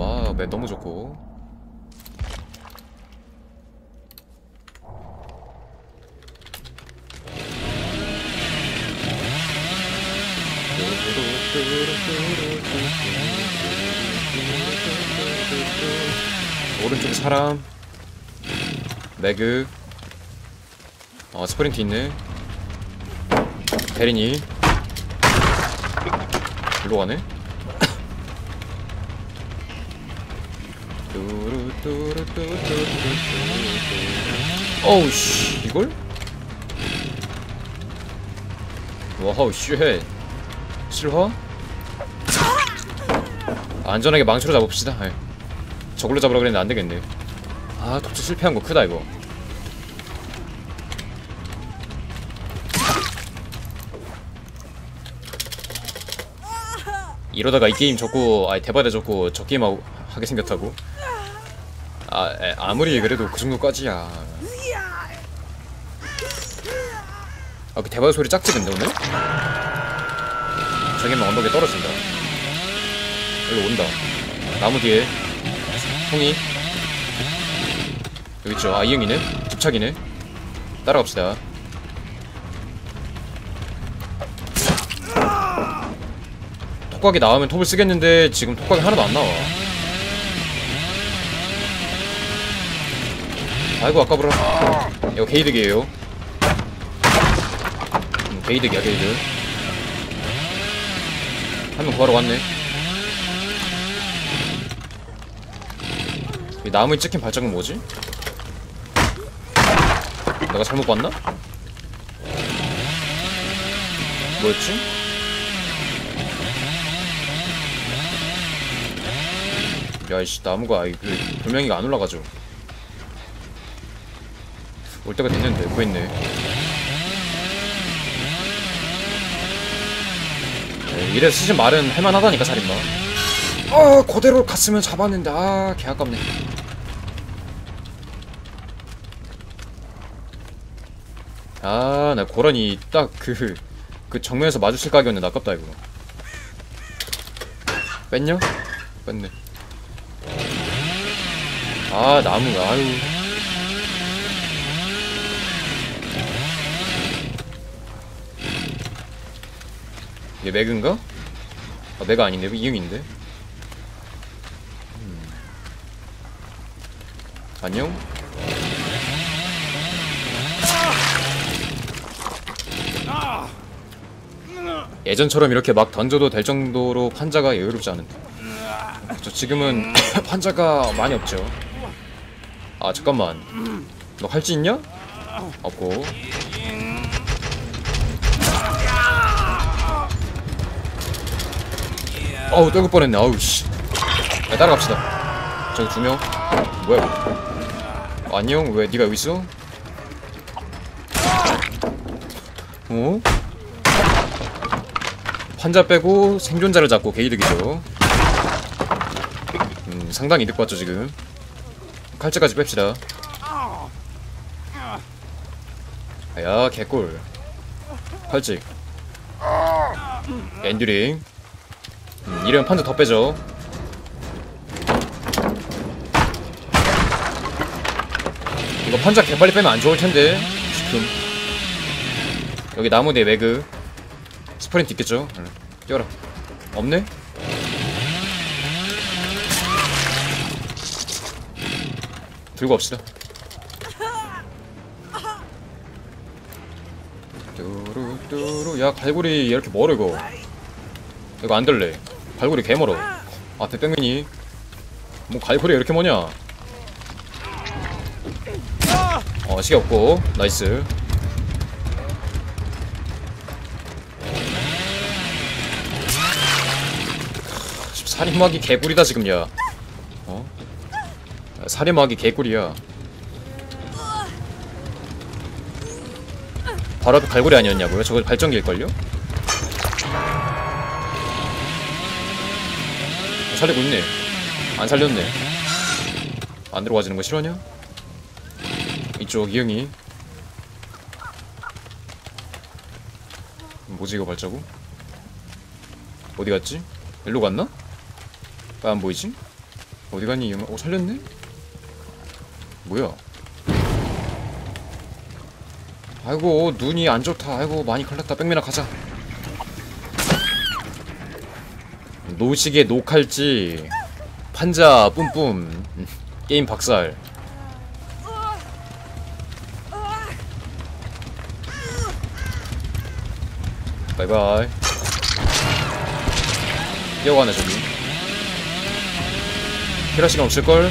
와, 맵 너무 좋고. 오른쪽에 사람. 매그. 어, 스프린트 있네. 대리니. 일로 가네. 어우 씨 이걸? 와우 쉣 실화? 안전하게 망치로 잡읍시다 아이. 저걸로 잡으라 그랬는데 안되겠네 아 독주 실패한 거 크다 이거 이러다가 이 게임 접고 아니 대바대 접고 저 게임 하게 생겼다고? 아 에, 아무리 그래도 그 정도까지야. 아 그 대바대 소리 짝지 근데 오늘? 저기만 언덕에 떨어진다. 여기 온다. 나무 뒤에. 홍이. 여기 있죠. 아 이형이네. 집착이네. 따라갑시다. 톡각이 나오면 톱을 쓰겠는데 지금 톡각이 하나도 안 나와 아이고 아까보라 이거 게이득이에요 음, 게이득이야 게이득 한 명 구하러 왔네 이 나무에 찍힌 발자국 뭐지? 내가 잘못 봤나? 뭐였지? 야이씨 나무가 아이 그 돌멩이가 안 올라가죠 올 때가 됐는데 구했네. 네, 이래 쓰신 말은 할만하다니까 살인마. 아 그대로 갔으면 잡았는데. 아 개아깝네. 아나 고라니 딱 그그 정면에서 마주칠 각이었는데 아깝다 이거. 뺐냐? 뺐네. 아 나무가 아유 얘 맥인가? 아 맥가 아닌데 이응인데 음. 안녕? 예전처럼 이렇게 막 던져도 될 정도로 환자가 여유롭지 않은데 저 지금은 환자가 많이 없죠 아 잠깐만 너 할지 있냐? 없고 어우 떨굴 뻔했네. 아우 씨. 야, 따라갑시다. 저기 두명. 뭐야 어, 안녕. 왜 네가 여기 있어? 어? 환자 빼고 생존자를 잡고 게이득이죠. 음 상당히 이득 봤죠 지금. 칼자까지 뺍시다. 야 개꿀. 팔찍 엔듀링 음, 이러면 판자 더 빼죠. 이거 판자 개빨리 빼면 안 좋을 텐데 지금. 여기 나무 뒤에 매그. 스프린트 있겠죠? 응. 뛰어라. 없네? 들고 갑시다. 뚜루뚜루 야 갈고리 이렇게 멀어 이거. 이거 안 될래 갈고리 개 멀어. 아 대뺑맨이. 뭐 갈고리 이렇게 뭐냐? 어 시계 없고. 나이스. 살인마기 개꿀이다 지금 야. 어? 살인마기 개꿀이야. 바로 앞에 갈고리 아니었냐고요? 저거 발전기일걸요? 살리고 있네 안 살렸네 안 들어가지는 거 싫어하냐? 이쪽 이응이 뭐지 이거 발자국? 어디 갔지? 일로 갔나? 왜안 보이지? 어디 갔니 영어 어 살렸네? 뭐야 아이고 눈이 안 좋다 아이고 많이 걸렸다 백미나 가자 노시계 노칼지 판자 뿜뿜. 음, 게임 박살. 바이바이. 뛰어가네 저기. 필요할 시간 없을걸?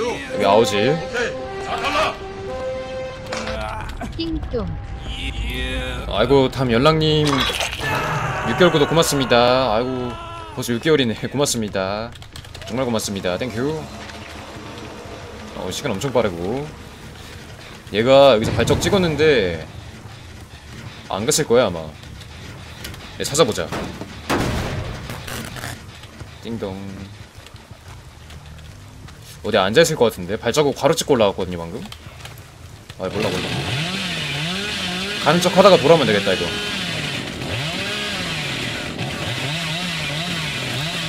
여기 아우지. 띵동. 아이고 다음 연락님. 6개월 구독 고맙습니다. 아이고 벌써 6개월이네. 고맙습니다. 정말 고맙습니다. 땡큐. 어 시간 엄청 빠르고. 얘가 여기서 발적 찍었는데 안 갔을 거야 아마. 네, 찾아보자. 띵동 어디 앉아있을 것 같은데? 발자국 바로 찍고 올라갔거든요 방금. 아 몰라 몰라. 가는 척 하다가 돌아오면 되겠다 이거.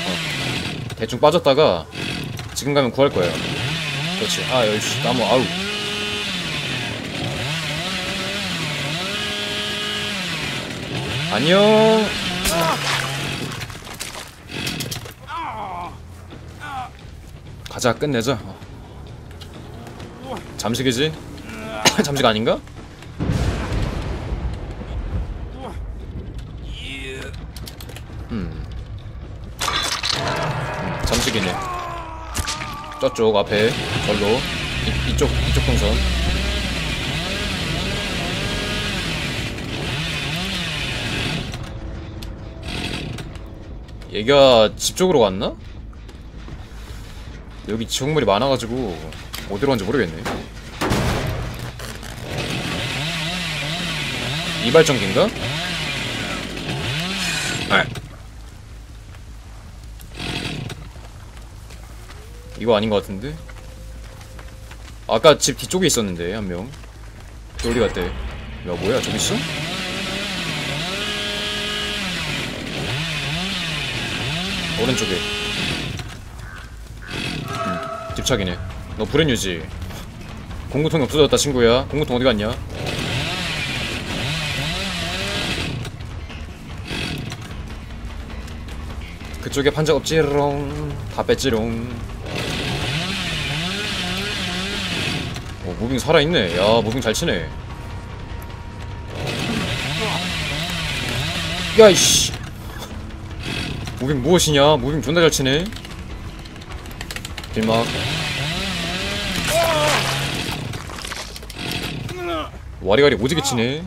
어, 대충 빠졌다가 지금 가면 구할 거예요. 그렇지. 아 여기 씨, 나무 아우. 안녕 가자 끝내자 어. 잠식이지? 잠식 아닌가? 음. 음, 잠식이네. 저쪽 앞에 절로 이, 이쪽 이쪽 동선. 얘가 집 쪽으로 갔나? 여기 지옥물이 많아가지고 어디로 간지 모르겠네. 이발전기인가? 아. 이거 아닌 것 같은데? 아까 집 뒤쪽에 있었는데 한 명. 또 어디 갔대? 야 뭐야 저기 있어? 오른쪽에. 음, 집착이네. 너 불행유지. 공구통이 없어졌다 친구야. 공구통 어디 갔냐? 그쪽에 판자 없지롱 다 뺐지롱 오 무빙 살아있네 야 무빙 잘 치네 야이씨 무빙 무엇이냐 무빙 존나 잘 치네 길막. 와리가리 오지게 치네.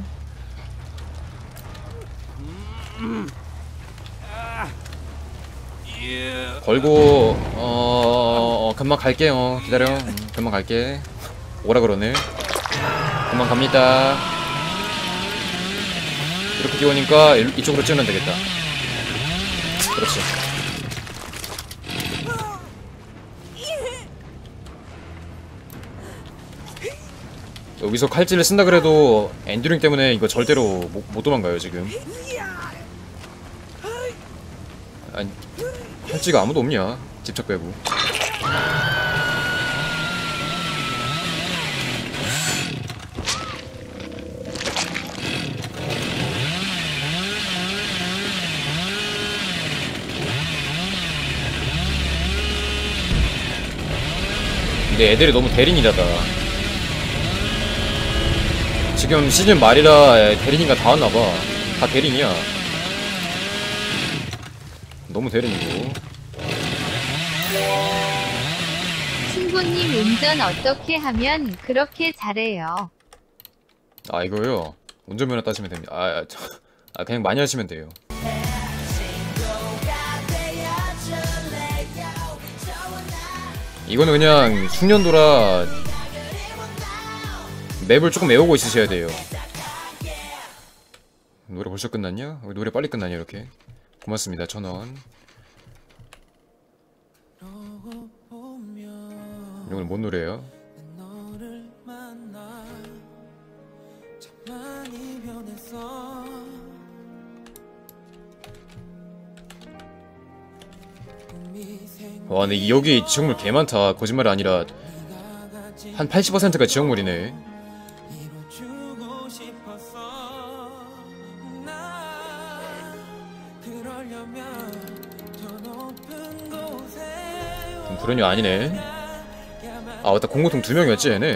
걸고 어, 어 금방 갈게요. 기다려. 음, 금방 갈게. 오라 그러네. 금방 갑니다. 이렇게 뛰어오니까 일- 이쪽으로 찌우면 되겠다. 그렇지 여기서 칼질을 쓴다 그래도 엔듀링 때문에 이거 절대로 못, 못 도망가요 지금. 아니 팔찌가 아무도 없냐? 집착 빼고. 근데 애들이 너무 대린이라다 지금 시즌 말이라 대린이가 다 왔나봐. 다 대린이야. 너무 대린이고. 친구님 운전 어떻게 하면 그렇게 잘해요? 아 이거요? 운전면허 따시면 됩니다. 아, 아, 저, 아 그냥 많이 하시면 돼요. 이거는 그냥 숙련도라 맵을 조금 외우고 있으셔야 돼요. 노래 벌써 끝났냐? 노래 빨리 끝나냐 이렇게? 고맙습니다 천원. 이건 뭔 노래예요? 와 근데 여기 지역물 개많다. 거짓말이 아니라 한 80%가 지역물이네. 불연이 아니네. 아 맞다. 공고통 두 명이었지 얘네.